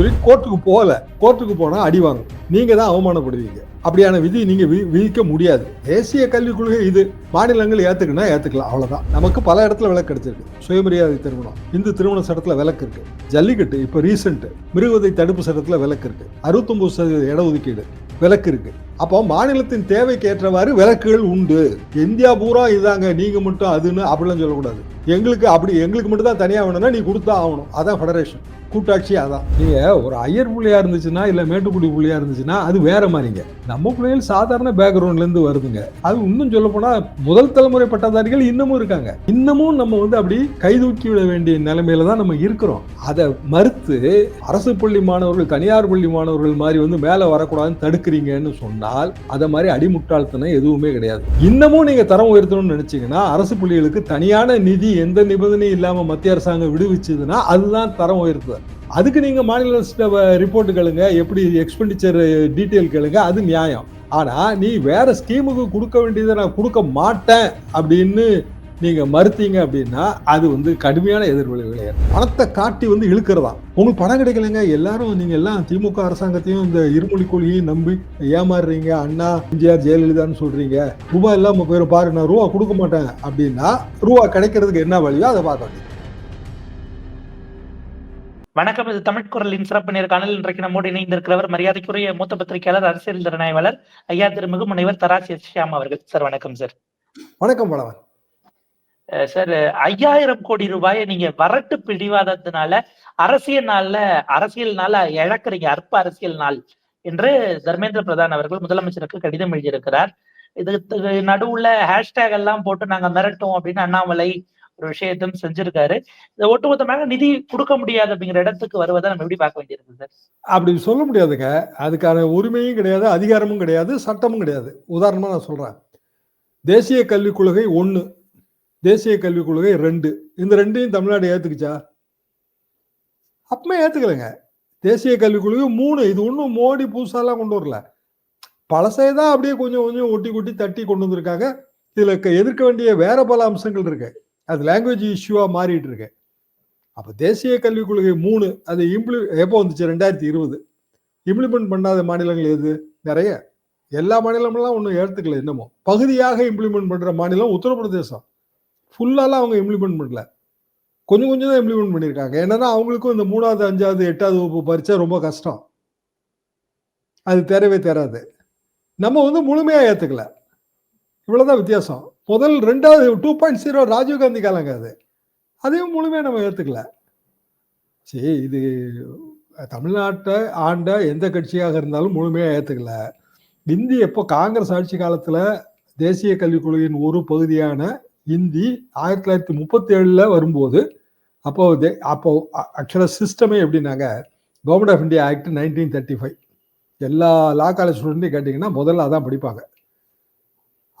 வரைக்கும் கோர்ட்டுக்கு போகல. கோர்ட்டுக்கு போனால் அடி வாங்கும். நீங்கள் தான் அவமானப்படுவீங்க. அப்படியான விதி நீங்க வி- விதிக்க முடியாது. தேசிய கல்விக் கொள்கை இது. மாநிலங்கள் ஏத்துக்குன்னா ஏத்துக்கலாம் அவ்வளவுதான். நமக்கு பல இடத்துல விலக்கு கிடைச்சிருக்கு. சுயமரியாதை திருமணம் இந்து திருமண சட்டத்துல விலக்கு இருக்கு. ஜல்லிக்கட்டு இப்ப ரீசெண்ட் மிருகவதை தடுப்பு சட்டத்துல விலக்கு இருக்கு. அறுபத்தொன்பது சதவீத இடஒதுக்கீடு விலக்கு இருக்கு. அப்போ மாநிலத்தின் தேவைக்கு ஏற்றவாறு விலக்குகள் உண்டு. இந்தியா பூரா இதாங்க நீங்க மட்டும் அதுன்னு அப்படிலாம் சொல்லக்கூடாது. எங்களுக்கு அப்படி எங்களுக்கு மட்டும் தான் தனியாக வேணும்னா நீ கொடுத்தா ஆகணும். அதான் ஃபெடரேஷன் கூட்டாட்சி அதான். நீங்க ஒரு ஐயர் புள்ளியா இருந்துச்சுன்னா இல்ல மேட்டுக்குடி புள்ளியா இருந்துச்சுன்னா அது வேற மாதிரிங்க. நம்ம பிள்ளைகள் சாதாரண பேக்ரவுண்ட்லேருந்து வருதுங்க. அது இன்னும் சொல்ல போனால் முதல் தலைமுறை பட்டதாரிகள் இன்னமும் இருக்காங்க. இன்னமும் நம்ம வந்து அப்படி கைதூக்கி விட வேண்டிய நிலைமையில தான் நம்ம இருக்கிறோம். அதை மறுத்து அரசு பள்ளி மாணவர்கள் தனியார் பள்ளி மாணவர்கள் மாதிரி வந்து மேலே வரக்கூடாதுன்னு தடுக்கிறீங்கன்னு சொன்னால் அதை மாதிரி அடிமுட்டாள்தனம் எதுவுமே கிடையாது. இன்னமும் நீங்கள் தரம் உயர்த்தணும்னு நினச்சிங்கன்னா அரசு பள்ளிகளுக்கு தனியான நிதி எந்த நிபந்தனையும் இல்லாமல் மத்திய அரசாங்கம் விடுவிச்சதுன்னா அதுதான் தரம் உயர்த்துதல். அதுக்கு நீங்கள் மாநில ரிப்போர்ட் கேளுங்க எப்படி எக்ஸ்பெண்டிச்சர் டீட்டெயில் கேளுங்க அது நியாயம். ஆனால் நீ வேற ஸ்கீமுக்கு கொடுக்க வேண்டியதை நான் கொடுக்க மாட்டேன் அப்படின்னு நீங்கள் மறுத்தீங்க அப்படின்னா அது வந்து கடுமையான எதிர்விளைவுகளே பணத்தை காட்டி வந்து இழுக்கிறதா? உங்களுக்கு பணம் கிடைக்கலங்க. எல்லாரும் நீங்கள் எல்லாம் திமுக அரசாங்கத்தையும் இந்த இருமொழி கொள்கையும் நம்பி ஏமாறுறீங்க. அண்ணா எம்ஜிஆர் ஜெயலலிதான்னு சொல்கிறீங்க ரூபா இல்லாமல் போயிடும் பாரு நான் ரூபா கொடுக்க மாட்டேன் அப்படின்னா ரூபா கிடைக்கிறதுக்கு என்ன வழியோ அதை பார்க்க வேண்டியது. வணக்கம் இது தமிழ் குரலின் சிறப்பு நேர்காணல் இன்றைக்கு நம்மோடு இணைந்திருக்கிறவர் மரியாதைக்குரிய மூத்த பத்திரிகையாளர் அரசியல் திறனாய்வாளர் ஐயா திருமிகு முனைவர் தராசி ஷியாம் அவர்கள். சார் வணக்கம் சார். வணக்கம் பலவன் சார் ஐயாயிரம் கோடி ரூபாயை நீங்க வரட்டு பிடிவாதத்தினால அரசியல் நாள்ல அரசியல் நாள இழக்கிறீங்க அற்ப அரசியல் நாள் என்று தர்மேந்திர பிரதான் அவர்கள் முதலமைச்சருக்கு கடிதம் எழுதியிருக்கிறார். இதுக்கு நடுவுல ஹேஷ்டேக் எல்லாம் போட்டு நாங்க மிரட்டோம் அப்படின்னு அண்ணாமலை ஒரு விஷயத்தையும் செஞ்சிருக்காரு. இந்த ஒட்டுமொத்தமாக நிதி கொடுக்க முடியாது அப்படிங்கிற இடத்துக்கு வருவதை நம்ம எப்படி பார்க்க வேண்டியிருக்கு சார்? அப்படி சொல்ல முடியாதுங்க. அதுக்கான உரிமையும் கிடையாது அதிகாரமும் கிடையாது சட்டமும் கிடையாது. உதாரணமா நான் சொல்றேன். தேசிய கல்விக் கொள்கை ஒன்று தேசிய கல்விக் கொள்கை ரெண்டு. இந்த ரெண்டையும் தமிழ்நாடு ஏத்துக்குச்சா? அப்பமே ஏத்துக்கலைங்க. தேசிய கல்விக் கொள்கை மூணு. இது ஒன்றும் மோடி புதுசாலாம் கொண்டு வரல. பழசே தான் அப்படியே கொஞ்சம் கொஞ்சம் ஒட்டி கொட்டி தட்டி கொண்டு வந்திருக்காங்க. இதுல க- எதிர்க்க வேண்டிய வேற பல அம்சங்கள் இருக்கு. அது லாங்குவேஜ் இஷ்யூவாக மாறிட்டு இருக்கு அப்போ தேசிய கல்விக் கொள்கை மூணு அது இம்ப்ளி எப்போ வந்துச்சு? ரெண்டாயிரத்தி இருபது. இம்ப்ளிமெண்ட் பண்ணாத மாநிலங்கள் எது? நிறைய. எல்லா மாநிலமெல்லாம் ஒன்றும் ஏற்றுக்கல இன்னமும். பகுதியாக இம்ப்ளிமெண்ட் பண்ணுற மாநிலம் உத்தரப்பிரதேசம். ஃபுல்லாலாம் அவங்க இம்ப்ளிமெண்ட் பண்ணல. கொஞ்சம் கொஞ்சம் தான் இம்ப்ளிமெண்ட் பண்ணியிருக்காங்க. என்னன்னா அவங்களுக்கும் இந்த மூணாவது அஞ்சாவது எட்டாவது வகுப்பு பரிச்சா ரொம்ப கஷ்டம். அது தேரவே தேராது. நம்ம வந்து முழுமையாக ஏற்றுக்கல இவ்வளோதான் வித்தியாசம். முதல் ரெண்டாவது டூ பாயிண்ட் ஜீரோ ராஜீவ்காந்தி காலங்க அது. அதையும் முழுமையாக நம்ம ஏற்றுக்கல சரி இது தமிழ்நாட்டை ஆண்ட எந்த கட்சியாக இருந்தாலும் முழுமையாக ஏற்றுக்கல இந்தி எப்போ காங்கிரஸ் ஆட்சி காலத்தில் தேசிய கல்விக் கொள்கையின் ஒரு பகுதியான இந்தி ஆயிரத்தி தொள்ளாயிரத்தி முப்பத்தி ஏழில் வரும்போது அப்போ தே- அப்போ ஆக்சுவலாக சிஸ்டமே எப்படின்னாங்க government of India act nineteen thirty five எல்லா லா காலேஜ் ஸ்டூடெண்ட்டையும் கேட்டிங்கன்னா முதல்ல அதான் படிப்பாங்க.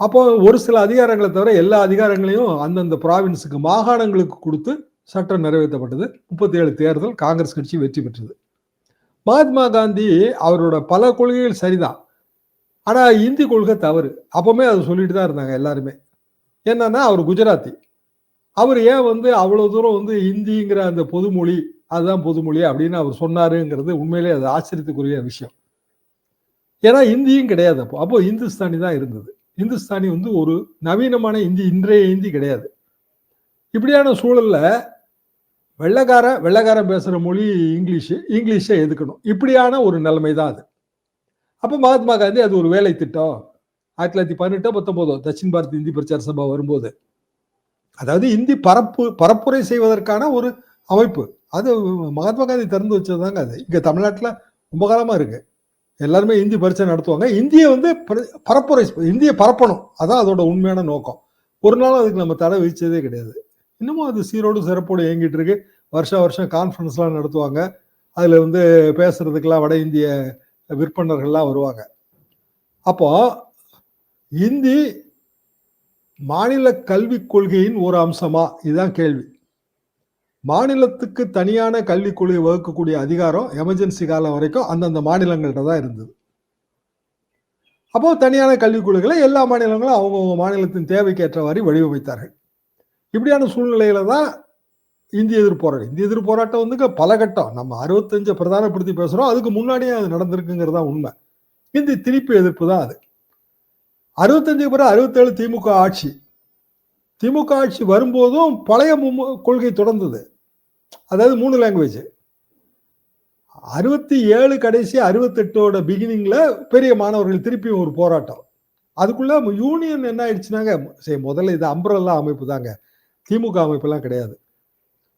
அப்போ ஒரு சில அதிகாரங்களை தவிர எல்லா அதிகாரங்களையும் அந்தந்த ப்ராவின்ஸுக்கு மாகாணங்களுக்கு கொடுத்து சட்டம் நிறைவேற்றப்பட்டது. முப்பத்தி ஏழு தேர்தல் காங்கிரஸ் கட்சி வெற்றி பெற்றது. மகாத்மா காந்தி அவரோட பல கொள்கைகள் சரிதான். ஆனால் இந்தி கொள்கை தவறு. அப்பவுமே அதை சொல்லிட்டு தான் இருந்தாங்க எல்லாருமே. என்னன்னா அவர் குஜராத்தி. அவர் ஏன் வந்து அவ்வளோ தூரம் வந்து ஹிந்திங்கிற அந்த பொதுமொழி அதுதான் பொதுமொழி அப்படின்னு அவர் சொன்னாருங்கிறது உண்மையிலே அது ஆச்சரியத்துக்குரிய விஷயம். ஏன்னா இந்தியும் கிடையாது அப்போ. அப்போ இந்துஸ்தானி தான் இருந்தது. இந்துஸ்தானி வந்து ஒரு நவீனமான இந்தி இன்றைய இந்தி கிடையாது. இப்படியான சூழலில் வெள்ளக்கார வெள்ளக்காரன் பேசுகிற மொழி இங்கிலீஷு இங்கிலீஷை எதுக்கணும்? இப்படியான ஒரு நிலைமை தான் அது. அப்போ மகாத்மா காந்தி அது ஒரு வேலை திட்டம். ஆயிரத்தி தொள்ளாயிரத்தி பதினெட்டோ பத்தொம்போதோ தட்சின் பாரத் இந்தி பிரச்சார சபா வரும்போது. அதாவது இந்தி பரப்பு பரப்புரை செய்வதற்கான ஒரு அமைப்பு. அது மகாத்மா காந்தி திறந்து வச்சதுதாங்க அது. இங்கே தமிழ்நாட்டில் ரொம்ப காலமாக இருக்குது எல்லாருமே இந்தி பரீட்சை நடத்துவாங்க. இந்தியை வந்து பரப்புரை இந்தியை பரப்பணும். அதான் அதோட உண்மையான நோக்கம். ஒரு நாள் அதுக்கு நம்ம தடை விதிச்சதே கிடையாது. இன்னமும் அது சீரோடு சிறப்போடு இயங்கிட்டு இருக்கு. வருஷம் வருஷம் கான்ஃபரன்ஸ்லாம் நடத்துவாங்க. அதில் வந்து பேசுறதுக்கெல்லாம் வட இந்திய விற்பனர்கள்லாம் வருவாங்க. அப்போ இந்தி மாநில கல்விக் கொள்கையின் ஒரு அம்சமா? இதுதான் கேள்வி. மாநிலத்துக்கு தனியான கல்விக் வகுக்கக்கூடிய அதிகாரம் எமர்ஜென்சி காலம் வரைக்கும் அந்தந்த மாநிலங்கள்கிட்ட தான் இருந்தது. அப்போ தனியான கல்விக் எல்லா மாநிலங்களும் அவங்கவுங்க மாநிலத்தின் தேவைக்கு ஏற்றவாறு வடிவமைத்தார்கள். இப்படியான சூழ்நிலையில தான் இந்திய எதிர்ப்போராட்டம் இந்திய எதிர்ப்போராட்டம் வந்து பல கட்டம். நம்ம அறுபத்தஞ்சை பிரதானப்படுத்தி பேசுகிறோம் அதுக்கு முன்னாடியே அது நடந்திருக்குங்கிறது தான் உண்மை. இந்தி திருப்பி எதிர்ப்பு தான் அது. அறுபத்தஞ்சுக்கு பிறகு அறுபத்தேழு திமுக ஆட்சி. திமுக ஆட்சி வரும்போதும் பழைய கொள்கை தொடர்ந்தது. அதாவது மூணு லாங்குவேஜ் அறுபத்தி ஏழு கடைசி அறுபத்தெட்டோட பிகினிங்கில் பெரிய மாணவர்கள் திருப்பி ஒரு போராட்டம். அதுக்குள்ளே யூனியன் என்ன ஆயிடுச்சுனாங்க? சரி முதல்ல இது அம்பரல்லா அமைப்பு தாங்க. திமுக அமைப்பெல்லாம் கிடையாது.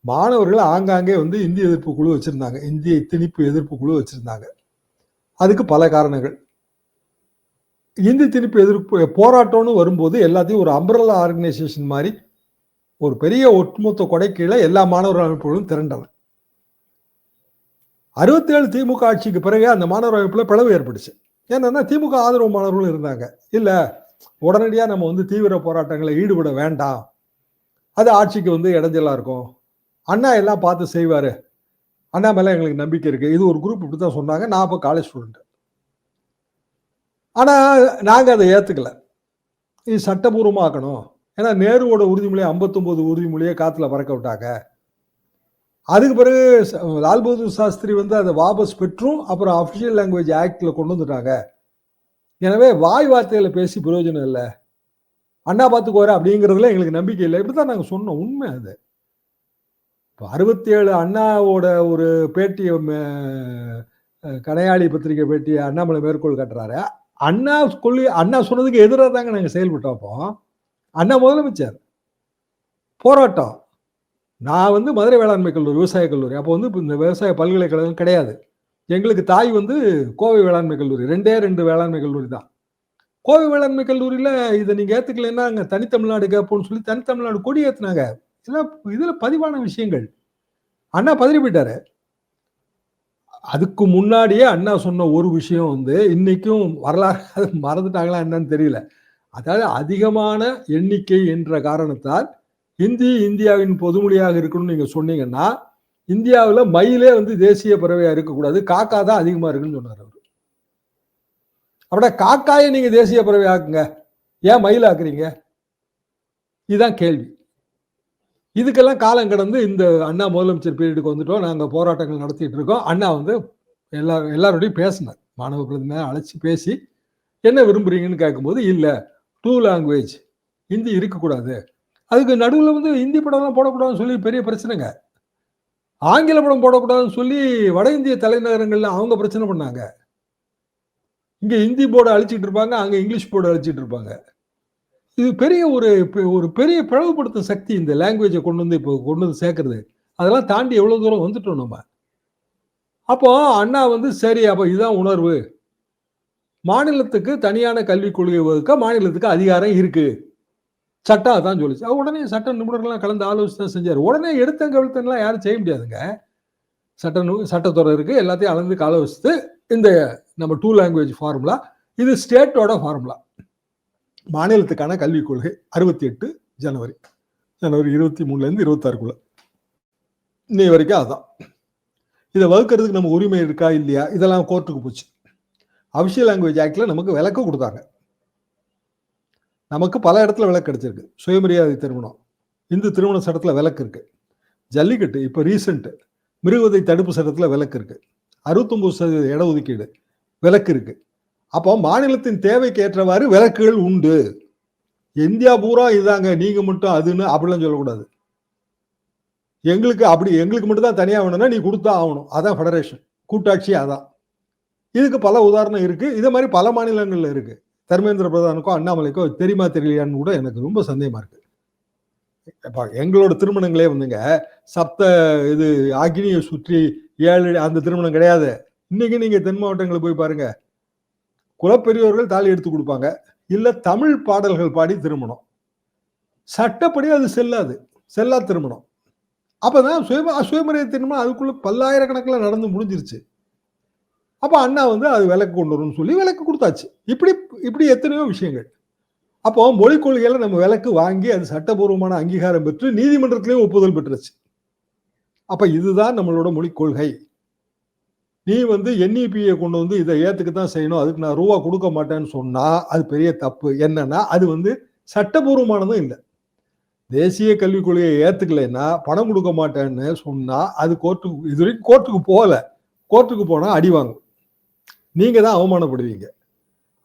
மாணவர்கள் ஆங்காங்கே வந்து இந்திய எதிர்ப்பு குழு வச்சுருந்தாங்க. இந்திய திணிப்பு எதிர்ப்பு குழு வச்சுருந்தாங்க. அதுக்கு பல காரணங்கள். இந்தி திணிப்பு எதிர்ப்பு போராட்டம்னு வரும்போது எல்லாத்தையும் ஒரு அம்பரல்லா ஆர்கனைசேஷன் மாதிரி ஒரு பெரிய ஒட்டுமொத்த கொடை கீழே எல்லா மாணவர் அமைப்புகளும் திரண்டன அறுபத்தேழு திமுக ஆட்சிக்கு பிறகு அந்த மாணவர் அமைப்பில் பிளவு ஏற்பட்டுச்சு. ஏன்னா திமுக ஆதரவு மாணவர்களும் இருந்தாங்க. இல்லை உடனடியாக நம்ம வந்து தீவிர போராட்டங்களை ஈடுபட வேண்டாம். அது ஆட்சிக்கு வந்து இடைஞ்சலாக இருக்கும். அண்ணா எல்லாம் பார்த்து செய்வார். அண்ணா மேலே எங்களுக்கு நம்பிக்கை இருக்குது இது ஒரு குரூப் இப்படி தான் சொன்னாங்க. நான் இப்போ காலேஜ் ஸ்டூடெண்ட் ஆனால் நாங்கள் அதை ஏற்றுக்கலை இது சட்டபூர்வமாக்கணும் ஏன்னா நேருவோட உறுதிமொழியை ஐம்பத்தொம்போது உறுதிமொழியை காற்றுல பறக்க விட்டாங்க. அதுக்கு பிறகு லால் பகதூர் சாஸ்திரி வந்து அதை வாபஸ் பெற்றும் அப்புறம் அஃபிஷியல் லாங்குவேஜ் ஆக்டில் கொண்டு வந்துட்டாங்க. எனவே வாய் வார்த்தைகளை பேசி பிரயோஜனம் இல்லை. அண்ணா பார்த்துக்கோர அப்படிங்கிறதுல எங்களுக்கு நம்பிக்கை இல்லை. இப்படிதான் நாங்கள் சொன்னோம். உண்மை அது. இப்போ அறுபத்தி ஏழு அண்ணாவோட ஒரு பேட்டியை கடையாளி கனையாளி பத்திரிகை பேட்டியை அண்ணாமலை மேற்கோள் காட்டுறாரு. அண்ணா கொள்ளி அண்ணா சொன்னதுக்கு எதிராக தாங்க நாங்கள் செயல்பட்டோம் அப்போ. அண்ணா முதலமைச்சர். போராட்டம். நான் வந்து மதுரை வேளாண்மை கல்லூரி விவசாய கல்லூரி. அப்போ வந்து இப்போ இந்த விவசாய பல்கலைக்கழகம் கிடையாது. எங்களுக்கு தாய் வந்து கோவை வேளாண்மை கல்லூரி. ரெண்டே ரெண்டு வேளாண்மை கல்லூரி தான். கோவை வேளாண்மை கல்லூரியில் இதை நீங்கள் ஏற்றுக்கலைன்னா அங்கே தனித்தமிழ்நாடு கேட்போம்னு சொல்லி தனித்தமிழ்நாடு கொடி ஏற்றுனாங்க இதெல்லாம் இதில் பதிவான விஷயங்கள். அண்ணா பதறி போயிட்டாரு அதுக்கு முன்னாடியே அண்ணா சொன்ன ஒரு விஷயம் வந்து இன்னைக்கும் வரலாறு மறந்துட்டாங்களா என்னன்னு தெரியல. அதாவது அதிகமான எண்ணிக்கை என்ற காரணத்தால் இந்தி இந்தியாவின் பொதுமொழியாக இருக்கணும்னு நீங்கள் சொன்னீங்கன்னா இந்தியாவில் மயிலே வந்து தேசிய பறவையாக இருக்கக்கூடாது. காக்கா தான் அதிகமாக இருக்குன்னு சொன்னார் அவர். அப்படியே காக்காயை நீங்கள் தேசிய பறவை ஆக்குங்க. ஏன் மயில் ஆக்குறீங்க? இதுதான் கேள்வி. இதுக்கெல்லாம் காலம் கடந்து இந்த அண்ணா முதலமைச்சர் பீரியடுக்கு வந்துட்டோம். நாங்கள் போராட்டங்கள் நடத்திட்டு இருக்கோம். அண்ணா வந்து எல்லா எல்லாரோடையும் பேசினார். மாணவ பிரதிநிதியை அழைச்சி பேசி என்ன விரும்புறீங்கன்னு கேட்கும்போது இல்லை டூ லாங்குவேஜ் ஹிந்தி இருக்கக்கூடாது. அதுக்கு நடுவில் வந்து ஹிந்தி படம்லாம் போடக்கூடாதுன்னு சொல்லி பெரிய பிரச்சனைங்க. ஆங்கில படம் போடக்கூடாதுன்னு சொல்லி வட இந்திய தலைநகரங்களில் அவங்க பிரச்சனை பண்ணாங்க. இங்கே ஹிந்தி போர்டை அழிச்சிட்டு இருப்பாங்க அங்கே இங்கிலீஷ் போர்டு அழிச்சிட்டு இருப்பாங்க. இது பெரிய ஒரு பெ- ஒரு பெரிய பிளவுபடுத்தும் சக்தி இந்த லாங்குவேஜை கொண்டு வந்து இப்போ கொண்டு வந்து சேர்க்கறது. அதெல்லாம் தாண்டி எவ்வளோ தூரம் வந்துட்டோம் நம்ம. அப்போ அண்ணா வந்து சரி அப்போ இதுதான் உணர்வு. மாநிலத்துக்கு தனியான கல்விக் கொள்கை வகுக்க மாநிலத்துக்கு அதிகாரம் இருக்கு. சட்டம் அதான் சொல்லிச்சு. அவர் உடனே சட்ட நிபுணர்கள்லாம் கலந்து ஆலோசனை தான் செஞ்சார். உடனே எடுத்தங்க கவிழ்த்தன்லாம் யாரும் செய்ய முடியாதுங்க. சட்ட நு- சட்டத்துறை இருக்கு. எல்லாத்தையும் அளந்து ஆலோசித்து இந்த நம்ம டூ லாங்குவேஜ் ஃபார்முலா இது ஸ்டேட்டோட ஃபார்முலா மாநிலத்துக்கான கல்விக் கொள்கை அறுபத்தி எட்டு ஜனவரி. ஜனவரி இருபத்தி மூணுலேருந்து இருபத்தாறுக்குள்ள. இன்னை வரைக்கும் அதான். இதை வகுக்கிறதுக்கு நம்ம உரிமை இருக்கா இல்லையா? இதெல்லாம் கோர்ட்டுக்கு போச்சு. அபிஷியல் லாங்குவேஜ் ஆக்டில் நமக்கு விளக்கு கொடுத்தாங்க. நமக்கு பல இடத்துல விளக்கு கிடைச்சிருக்கு சுயமரியாதை திருமணம் இந்து திருமண சட்டத்தில் விளக்கு இருக்குது ஜல்லிக்கட்டு இப்போ ரீசெண்ட்டு மிருகவதை தடுப்பு சட்டத்தில் விளக்கு இருக்குது அறுபத்தொம்பது சதவீத இடஒதுக்கீடு விலக்கு இருக்குது அப்போ மாநிலத்தின் தேவைக்கு ஏற்றவாறு விலக்குகள் உண்டு. இந்தியா பூரா இதாங்க நீங்கள் மட்டும் அதுன்னு அப்படிலாம் சொல்லக்கூடாது. எங்களுக்கு அப்படி எங்களுக்கு மட்டும் தான் தனியாக வேணும்னா நீ கொடுத்தா ஆகணும். அதான் ஃபெடரேஷன் கூட்டாட்சி அதான். இதுக்கு பல உதாரணம் இருக்கு. இதே மாதிரி பல மாநிலங்கள்ல இருக்கு. தர்மேந்திர பிரதானுக்கோ அண்ணாமலைக்கோ தெரியுமா தெரியலையான்னு கூட எனக்கு ரொம்ப சந்தேகமா இருக்கு. இப்போ எங்களோட திருமணங்களே வந்துங்க சப்த இது அக்னியை சுற்றி ஏழு அந்த திருமணம் கிடையாது. இன்னைக்கு நீங்க தென் மாவட்டங்களை போய் பாருங்க. குலப்பெரியவர்கள் தாலி எடுத்து கொடுப்பாங்க. இல்லை தமிழ் பாடல்கள் பாடி திருமணம். சட்டப்படி அது செல்லாது. செல்லா திருமணம். அப்பதான் சுயம அசுயமரிய திருமணம் அதுக்குள்ள பல்லாயிரக்கணக்கில் நடந்து முடிஞ்சிருச்சு. அப்போ அண்ணா வந்து அது விலக்கு கொண்டு வரும்னு சொல்லி விலக்கு கொடுத்தாச்சு. இப்படி இப்படி எத்தனையோ விஷயங்கள். அப்போ மொழிக் கொள்கையில நம்ம விலக்கு வாங்கி அது சட்டபூர்வமான அங்கீகாரம் பெற்று நீதிமன்றத்திலையும் ஒப்புதல் பெற்றுச்சு அப்ப இதுதான் நம்மளோட மொழிக் கொள்கை. நீ வந்து என்இபியை கொண்டு வந்து இதை ஏத்துக்கு தான் செய்யணும். அதுக்கு நான் ரூபா கொடுக்க மாட்டேன்னு சொன்னா அது பெரிய தப்பு. என்னன்னா அது வந்து சட்டபூர்வமானதும் இல்லை. தேசிய கல்விக் கொள்கையை ஏத்துக்கலைன்னா பணம் கொடுக்க மாட்டேன்னு சொன்னா அது கோர்ட்டுக்கு இது வரைக்கும் கோர்ட்டுக்கு போகல. கோர்ட்டுக்கு போனா அடி வாங்கும். நீங்கள் தான் அவமானப்படுவீங்க.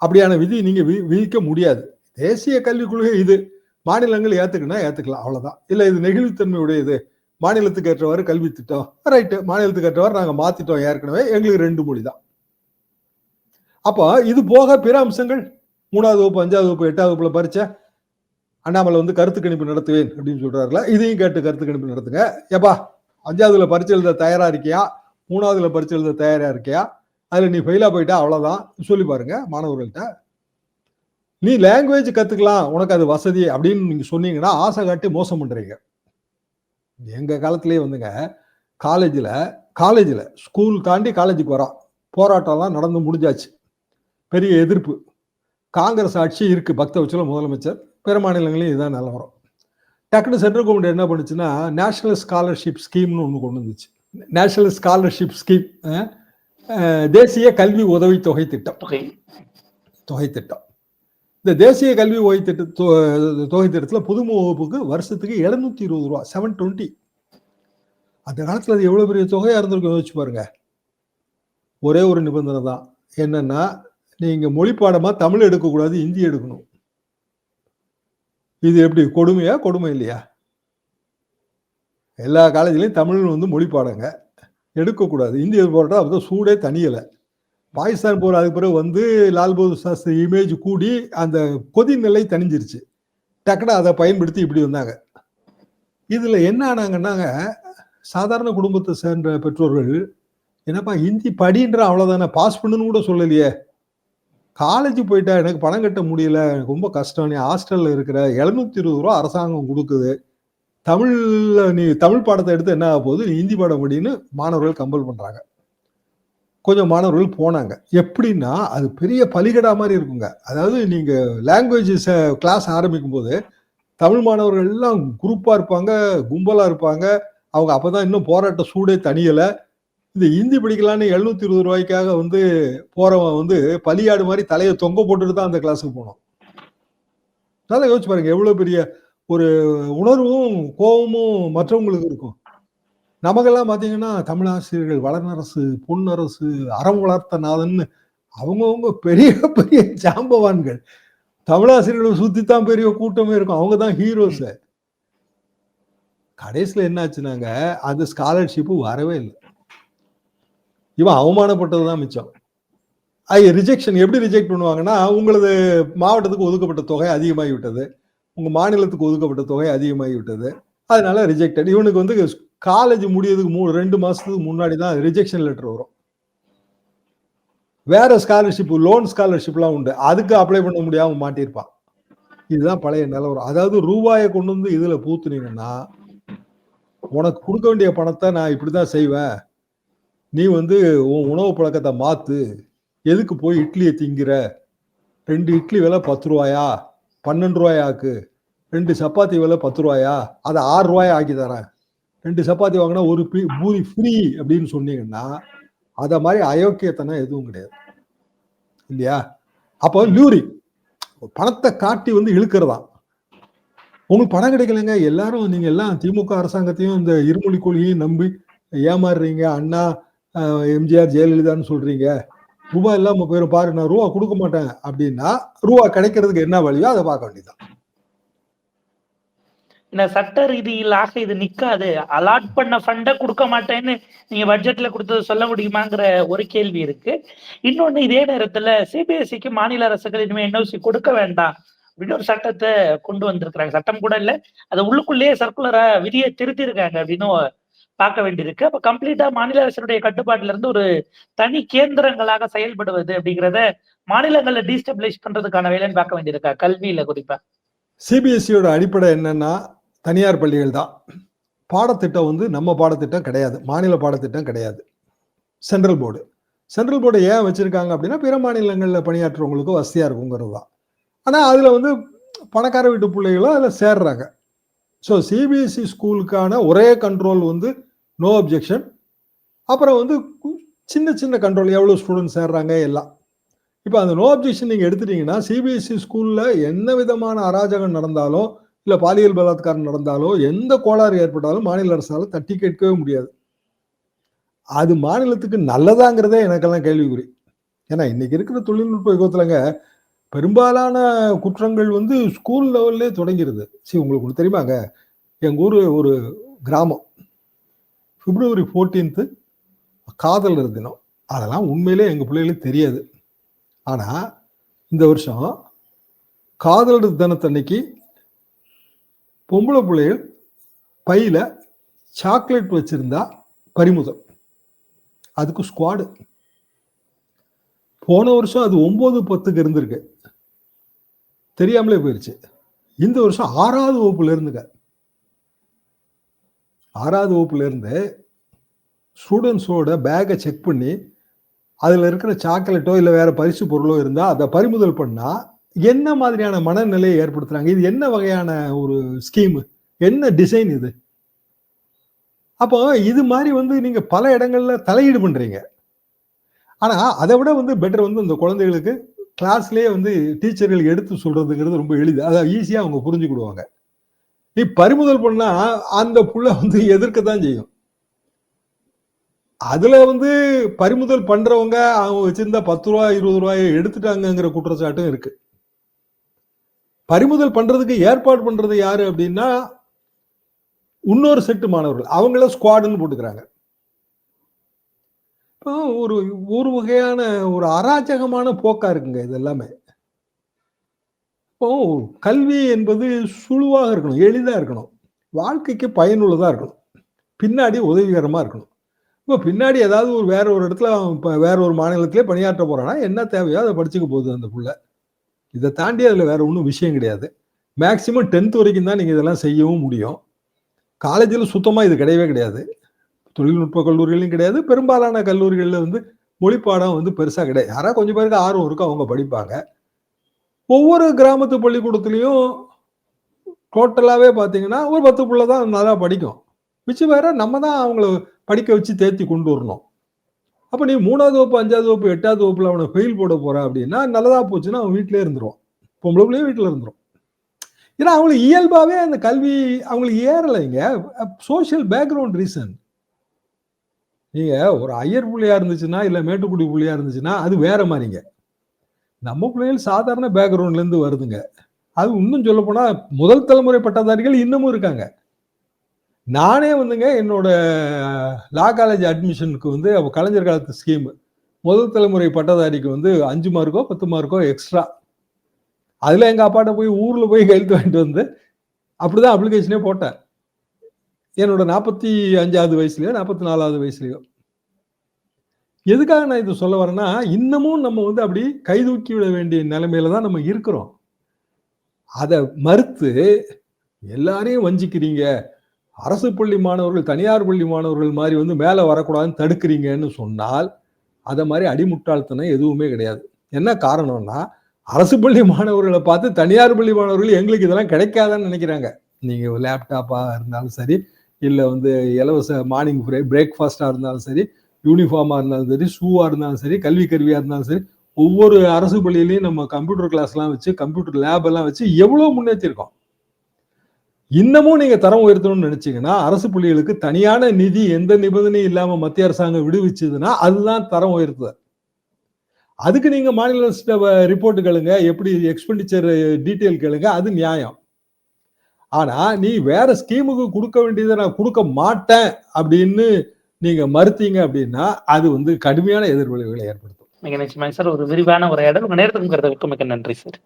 அப்படியான விதி நீங்கள் வி- விதிக்க முடியாது. தேசிய கல்விக் கொள்கை இது. மாநிலங்கள் ஏத்துக்குன்னா ஏற்றுக்கலாம் அவ்வளோதான் இல்லை இது நெகிழ்வுத்தன்மை இது மாநிலத்துக்கு ஏற்றவாறு கல்வி திட்டம். ரைட்டு மாநிலத்துக்கு ஏற்றவாறு நாங்கள் மாற்றிட்டோம் ஏற்கனவே. எங்களுக்கு ரெண்டு மொழி தான். அப்போ இது போக பிற அம்சங்கள். மூணாவது வகுப்பு அஞ்சாவது வகுப்பு எட்டாவது வகுப்புல பறிச்ச அண்ணாமலை வந்து கருத்து கணிப்பு நடத்துவேன் அப்படின்னு சொல்றாருல. இதையும் கேட்டு கருத்து கணிப்பு நடத்துங்க. ஏப்பா அஞ்சாவதுல பரிச்சை எழுத தயாரா இருக்கியா? மூணாவதுல பரிச்சை எழுத தயாரா இருக்கியா? அதில் நீ ஃபெயிலாக போயிட்டா அவ்வளோதான் சொல்லி பாருங்க மாணவர்கள்ட்ட. நீ லாங்குவேஜ் கற்றுக்கலாம் உனக்கு அது வசதி அப்படின்னு நீங்கள் சொன்னீங்கன்னா ஆசை காட்டி மோசம் பண்ணுறீங்க எங்கள் காலத்துலேயே வந்துங்க காலேஜில் காலேஜில் ஸ்கூல் தாண்டி காலேஜுக்கு வரோம் போராட்டம்லாம் நடந்து முடிஞ்சாச்சு. பெரிய எதிர்ப்பு. காங்கிரஸ் ஆட்சி இருக்கு பக்த உச்சல முதலமைச்சர். பிற மாநிலங்களையும் இதுதான் நிலவரம். டக்குனு சென்ட்ரல் கவர்மெண்ட் என்ன பண்ணுச்சுன்னா நேஷனல் ஸ்காலர்ஷிப் ஸ்கீம்னு ஒன்று கொண்டு வந்துச்சு. நேஷனல் ஸ்காலர்ஷிப் ஸ்கீம் தேசிய கல்வி உதவித்தொகை திட்டம். தொகை. திட்டம். இந்த தேசிய கல்வி ஓய்வு திட்ட தொகை திட்டத்தில் புதுமை வகுப்புக்கு வருஷத்துக்கு எழுநூத்தி இருபது ரூபா செவன் டுவெண்ட்டி அந்த காலத்துல அது எவ்வளவு பெரிய தொகையா இருந்திருக்கும் யோசிச்சு பாருங்க. ஒரே ஒரு நிபந்தனை தான். என்னன்னா நீங்க மொழி பாடமா தமிழ் எடுக்கக்கூடாது இந்தி எடுக்கணும். இது எப்படி கொடுமையா கொடுமை இல்லையா? எல்லா காலேஜ்லயும் தமிழ் வந்து மொழி பாடங்க எடுக்கக்கூடாது. இந்திய போராட்டம் அப்போ சூடே தனியலை பாகிஸ்தான் போர் அதுக்கு பிறகு வந்து லால் பகதூர் சாஸ்திரி இமேஜ் கூடி அந்த கொதி நிலை தணிஞ்சிருச்சு. டக்குனு அதை பயன்படுத்தி இப்படி வந்தாங்க. இதில் என்ன ஆனாங்கன்னாங்க சாதாரண குடும்பத்தை சேர்ந்த பெற்றோர்கள் என்னப்பா ஹிந்தி படின்ற அவ்வளோதானே பாஸ் பண்ணுன்னு கூட சொல்லலையே. காலேஜ் போயிட்டா எனக்கு பணம் கட்ட முடியல எனக்கு ரொம்ப கஷ்டம் நீ ஹாஸ்டலில் இருக்கிற எழுநூத்தி இருபது ரூபா அரசாங்கம் கொடுக்குது. தமிழ்ல நீ தமிழ் பாடத்தை எடுத்து என்ன ஆக போகுது? நீ ஹிந்தி பாடம் முடியுன்னு மாணவர்கள் கம்பல் பண்றாங்க. கொஞ்சம் மாணவர்கள் போனாங்க. எப்படின்னா அது பெரிய பலிகடா மாதிரி இருக்குங்க. அதாவது நீங்க லாங்குவேஜஸ் கிளாஸ் ஆரம்பிக்கும் போது தமிழ் மாணவர்கள் எல்லாம் குரூப்பா இருப்பாங்க கும்பலா இருப்பாங்க. அவங்க அப்பதான் இன்னும் போராட்ட சூடே தனியலை இந்த ஹிந்தி படிக்கலான்னு எழுநூத்தி இருபது ரூபாய்க்காக வந்து போறவன் வந்து பலியாடு மாதிரி தலையை தொங்க போட்டுட்டு தான் அந்த கிளாஸுக்கு போனோம். நல்லா யோசிச்சு பாருங்க எவ்வளவு பெரிய ஒரு உணர்வும் கோபமும் மற்றவங்களுக்கு இருக்கும். நமக்கெல்லாம் பார்த்தீங்கன்னா தமிழாசிரியர்கள் வளர்நரசு பொன்னரசு அறம் வளர்த்த நாதன்னு அவங்கவுங்க பெரிய பெரிய ஜாம்பவான்கள். தமிழாசிரியர்களை தான் பெரிய கூட்டமே இருக்கும். அவங்க தான் ஹீரோஸ் கடைசியில் என்னாச்சுனாங்க அந்த ஸ்காலர்ஷிப்பு வரவே இல்லை. இவன் அவமானப்பட்டதுதான் மிச்சம். ஐ ரிஜெக்ஷன் எப்படி ரிஜெக்ட் பண்ணுவாங்கன்னா உங்களது மாவட்டத்துக்கு ஒதுக்கப்பட்ட தொகை அதிகமாகி விட்டது உங்க மாநிலத்துக்கு ஒதுக்கப்பட்ட தொகை அதிகமாகி விட்டது அதனால ரிஜெக்டட் இவனுக்கு வந்து காலேஜ் முடியதுக்கு மூணு ரெண்டு மாசத்துக்கு முன்னாடி தான் ரிஜெக்ஷன் லெட்டர் வரும். வேற ஸ்காலர்ஷிப் லோன் ஸ்காலர்ஷிப்லாம் உண்டு. அதுக்கு அப்ளை பண்ண முடியாம மாட்டியிருப்பான். இதுதான் பழைய நிலவரம் அதாவது ரூபாயை கொண்டு வந்து இதுல பூத்துனீங்கன்னா உனக்கு கொடுக்க வேண்டிய பணத்தை நான் இப்படிதான் செய்வேன். நீ வந்து உன் உணவு பழக்கத்தை மாத்து. எதுக்கு போய் இட்லியை திங்கிற? ரெண்டு இட்லி விலை பத்து ரூபாயா? பன்னெண்டு ரூபாயாக்கு ரெண்டு சப்பாத்தி விலை பத்து ரூபாயா? அதை ஆறு ரூபாயா ஆக்கி தரேன். ரெண்டு சப்பாத்தி வாங்கினா ஒரு பீ பூரி ஃப்ரீ அப்படின்னு சொன்னீங்கன்னா அதை மாதிரி அயோக்கியத்தனம் எதுவும் கிடையாது. இல்லையா? அப்போ லூரி பணத்தை காட்டி வந்து இழுக்கிறதா? உங்களுக்கு பணம் கிடைக்கலங்க. எல்லாரும் நீங்க எல்லாம் திமுக அரசாங்கத்தையும் இந்த இருமொழி கொள்கையும் நம்பி ஏமாறுறீங்க. அண்ணா எம்ஜிஆர் ஜெயலலிதான்னு சொல்றீங்க. ரூபாய் இல்லாம போயிடும் பாரு நான் ரூபா கொடுக்க மாட்டேன் அப்படின்னா ரூபா கிடைக்கிறதுக்கு என்ன வழியோ அதை பார்க்க வேண்டியதுதான். சட்ட ரீதியிலாக இது நிக்காது. அலாட் பண்ண ஃபண்டை கொடுக்க மாட்டேன்னு நீங்க பட்ஜெட்ல கொடுத்தது சொல்ல முடியுமாங்கிற ஒரு கேள்வி இருக்கு. இன்னொன்னு இதே நேரத்துல சிபிஎஸ்சிக்கு மாநில அரசுகள் இனிமே என்ஓசி கொடுக்க வேண்டாம் அப்படின்னு ஒரு சட்டத்தை கொண்டு வந்திருக்கிறாங்க. சட்டம் கூட இல்ல. அது உள்ளுக்குள்ளேயே சர்க்குலரா விதியை திருத்திருக்காங்க அப்படின்னு பார்க்க வேண்டியிருக்கு. அப்ப கம்ப்ளீட்டா மாநில அரசுடைய கட்டுப்பாட்டுல இருந்து ஒரு தனி கேந்திரங்களாக செயல்படுவது அப்படிங்கிறத மாநிலங்கள்ல டீஸ்டபிளைஸ் பண்றதுக்கான வேலைன்னு பார்க்க வேண்டியிருக்கா? கல்வியில குறிப்பா. சிபிஎஸ்சியோட அடிப்படை என்னன்னா தனியார் பள்ளிகள் தான். பாடத்திட்டம் வந்து நம்ம பாடத்திட்டம் கிடையாது. மாநில பாடத்திட்டம் கிடையாது. சென்ட்ரல் போர்டு சென்ட்ரல் போர்டை ஏன் வச்சிருக்காங்க அப்படின்னா பிற மாநிலங்களில் பணியாற்றுறவங்களுக்கு வசதியாக இருக்குங்கிறது தான். ஆனால் அதில் வந்து பணக்கார வீட்டு பிள்ளைகளும் அதில் சேர்றாங்க. ஸோ சிபிஎஸ்சி ஸ்கூலுக்கான ஒரே கண்ட்ரோல் வந்து நோ அப்ஜெக்ஷன் அப்புறம் வந்து கு- சின்ன சின்ன கண்ட்ரோல் எவ்வளோ ஸ்டூடெண்ட் சேர்றாங்க எல்லாம். இப்போ அந்த நோ அப்ஜெக்ஷன் நீங்கள் எடுத்துட்டீங்கன்னா சிபிஎஸ்சி ஸ்கூலில் என்ன விதமான அராஜகம் நடந்தாலும் இல்லை பாலியல் பலாத்காரம் நடந்தாலோ எந்த கோளாறு ஏற்பட்டாலும் மாநில அரசால தட்டி கேட்கவே முடியாது. அது மாநிலத்துக்கு நல்லதாங்கிறதே எனக்கெல்லாம் கேள்விக்குறி. ஏன்னா இன்னைக்கு இருக்கிற தொழில்நுட்ப யுகத்துலங்க பெரும்பாலான குற்றங்கள் வந்து ஸ்கூல் லெவல்லே தொடங்கிருது. சரி உங்களுக்கு ஒண்ணு தெரியுமாங்க? எங்கள் ஊர் ஒரு கிராமம். பிப்ரவரி 14th காதலர் தினம். அதெல்லாம் உண்மையிலே எங்கள் பிள்ளைகளுக்கு தெரியாது. ஆனால் இந்த வருஷம் காதலர் தினத்தன்னைக்கு பொம்பளை பிள்ளைகள் பையில் சாக்லேட் வச்சுருந்தா பறிமுதல். அதுக்கு ஸ்குவாடு போன வருஷம் அது ஒம்பது பத்துக்கு இருந்திருக்கு. தெரியாமலே போயிடுச்சு இந்த வருஷம் ஆறாவது வகுப்புல இருந்துங்க ஆறாவது வகுப்புலேருந்து ஸ்டூடெண்ட்ஸோட பேக்கை செக் பண்ணி அதில் இருக்கிற சாக்லேட்டோ இல்லை வேறு பரிசு பொருளோ இருந்தால் அதை பறிமுதல் பண்ணால் என்ன மாதிரியான மனநிலையை ஏற்படுத்துகிறாங்க இது என்ன வகையான ஒரு ஸ்கீமு என்ன டிசைன் இது? அப்போ இது மாதிரி வந்து நீங்கள் பல இடங்கள்ல தலையீடு பண்ணுறீங்க ஆனால் அதை விட வந்து பெட்டர் வந்து இந்த குழந்தைகளுக்கு கிளாஸ்லேயே வந்து டீச்சர்கள் எடுத்து சொல்கிறதுங்கிறது ரொம்ப எளிது. அதை ஈஸியாக அவங்க புரிஞ்சுக்கிடுவாங்க. நீ பறிமுதல் பண்ணா அந்த புள்ள வந்து எதிர்க்கத்தான் செய்யும். அதுல வந்து பறிமுதல் பண்றவங்க அவங்க வச்சிருந்த பத்து ரூபா இருபது ரூபாயை எடுத்துட்டாங்கிற குற்றச்சாட்டும் இருக்கு. பறிமுதல் பண்றதுக்கு ஏற்பாடு பண்றது யாரு அப்படின்னா இன்னொரு செட்டு மாணவர்கள். அவங்கள ஸ்குவாடுன்னு போட்டுக்கிறாங்க. ஒரு ஒரு வகையான ஒரு அராஜகமான போக்கா இருக்குங்க இது எல்லாமே. இப்போ கல்வி என்பது சுழுவாக இருக்கணும் எளிதாக இருக்கணும். வாழ்க்கைக்கு பயனுள்ளதாக இருக்கணும். பின்னாடி உதவிகரமாக இருக்கணும். இப்போ பின்னாடி ஏதாவது ஒரு வேற ஒரு இடத்துல இப்போ வேற ஒரு மாநிலத்திலே பணியாற்ற போகிறான்னா என்ன தேவையோ அதை படிச்சுக்க போகுது அந்த பிள்ளை. இதை தாண்டி அதில் வேற ஒன்றும் விஷயம் கிடையாது. மேக்சிமம் டென்த் வரைக்கும் தான் நீங்கள் இதெல்லாம் செய்யவும் முடியும். காலேஜில் சுத்தமாக இது கிடையவே கிடையாது. தொழில்நுட்ப கல்லூரிகளையும் கிடையாது. பெரும்பாலான கல்லூரிகளில் வந்து மொழி பாடம் வந்து பெருசாக கிடையாது. யாராவது கொஞ்சம் பேருக்கு ஆர்வம் இருக்கும் அவங்க படிப்பாங்க. ஒவ்வொரு கிராமத்து பள்ளிக்கூடத்துலையும் டோட்டலாகவே பார்த்தீங்கன்னா ஒரு பத்து பிள்ளை தான் நல்லா படிக்கும். மிச்சம் வேற நம்ம தான் அவங்கள படிக்க வச்சு தேர்த்தி கொண்டு வரணும். அப்போ நீ மூணாவது வகுப்பு அஞ்சாவது வகுப்பு எட்டாவது வகுப்பில் அவனை ஃபெயில் போட போற அப்படின்னா நல்லதாக போச்சுன்னா அவன் வீட்டிலே இருந்துருவான். பொம்பளை பிள்ளையும் வீட்டில் இருந்துரும். ஏன்னா அவங்களுக்கு இயல்பாகவே அந்த கல்வி அவங்களுக்கு ஏறலைங்க சோஷியல் பேக்ரவுண்ட் ரீசன் நீங்கள் ஒரு ஐயர் புள்ளியாக இருந்துச்சுன்னா இல்லை மேட்டுக்குடி புள்ளியாக இருந்துச்சுன்னா அது வேற மாதிரிங்க நம்ம பிள்ளைகள் சாதாரண பேக்ரவுண்ட்லேருந்து வருதுங்க. அது இன்னும் சொல்ல போனால் முதல் தலைமுறை பட்டதாரிகள் இன்னமும் இருக்காங்க. நானே வந்துங்க என்னோட லா காலேஜ் அட்மிஷனுக்கு வந்து அப்ப கலைஞர் காலத்து ஸ்கீம் முதல் தலைமுறை பட்டதாரிக்கு வந்து அஞ்சு மார்க்கோ பத்து மார்க்கோ எக்ஸ்ட்ரா அதில் எங்கள் அப்பாட்ட போய் ஊரில் போய் கையெழுத்து வாங்கிட்டு வந்து அப்படி தான் அப்ளிகேஷனே போட்டேன். என்னோட நாற்பத்தி அஞ்சாவது வயசுலையோ நாற்பத்தி நாலாவது வயசுலையோ. எதுக்காக நான் இது சொல்ல வரேன்னா இன்னமும் நம்ம வந்து அப்படி கைதூக்கி விட வேண்டிய நிலைமையில தான் நம்ம இருக்கிறோம். அதை மறுத்து எல்லாரையும் வஞ்சிக்கிறீங்க. அரசு பள்ளி மாணவர்கள் தனியார் பள்ளி மாணவர்கள் மாதிரி வந்து மேலே வரக்கூடாதுன்னு தடுக்கிறீங்கன்னு சொன்னால் அதை மாதிரி அடிமுட்டாள்தனம் எதுவுமே கிடையாது. என்ன காரணம்னா அரசு பள்ளி மாணவர்களை பார்த்து தனியார் பள்ளி மாணவர்கள் எங்களுக்கு இதெல்லாம் கிடைக்காதான்னு நினைக்கிறாங்க. நீங்கள் லேப்டாப்பாக இருந்தாலும் சரி இல்லை வந்து இலவச மார்னிங் பிரேக்ஃபாஸ்ட்டாக இருந்தாலும் சரி யூனிஃபார்மாக இருந்தாலும் சரி ஷூவாக இருந்தாலும் சரி கல்வி கருவியாக இருந்தாலும் சரி ஒவ்வொரு அரசு பள்ளியிலையும் நம்ம கம்ப்யூட்டர் கிளாஸ்லாம் வச்சு கம்ப்யூட்டர் லேப் எல்லாம் வச்சு எவ்வளோ முன்னேற்றிருக்கோம் இன்னமும் நீங்கள் தரம் உயர்த்தணும்னு நினச்சிங்கன்னா அரசு பள்ளிகளுக்கு தனியான நிதி எந்த நிபந்தனையும் இல்லாமல் மத்திய அரசாங்கம் விடுவிச்சதுன்னா அதுதான் தரம் உயர்த்துதல். அதுக்கு நீங்கள் மாநில ரிப்போர்ட் கேளுங்க எப்படி எக்ஸ்பெண்டிச்சர் டீட்டெயில் கேளுங்க அது நியாயம். ஆனால் நீ வேற ஸ்கீமுக்கு கொடுக்க வேண்டியதை நான் கொடுக்க மாட்டேன் அப்படின்னு நீங்க மறுத்தீங்க அப்படின்னா அது வந்து கடுமையான எதிர்விளைவுகளை ஏற்படுத்தும். மிக நிச்சயமாக சார் ஒரு விரிவான உரையாடல். உங்க நேரத்துக்கு மிக்க நன்றி சார்.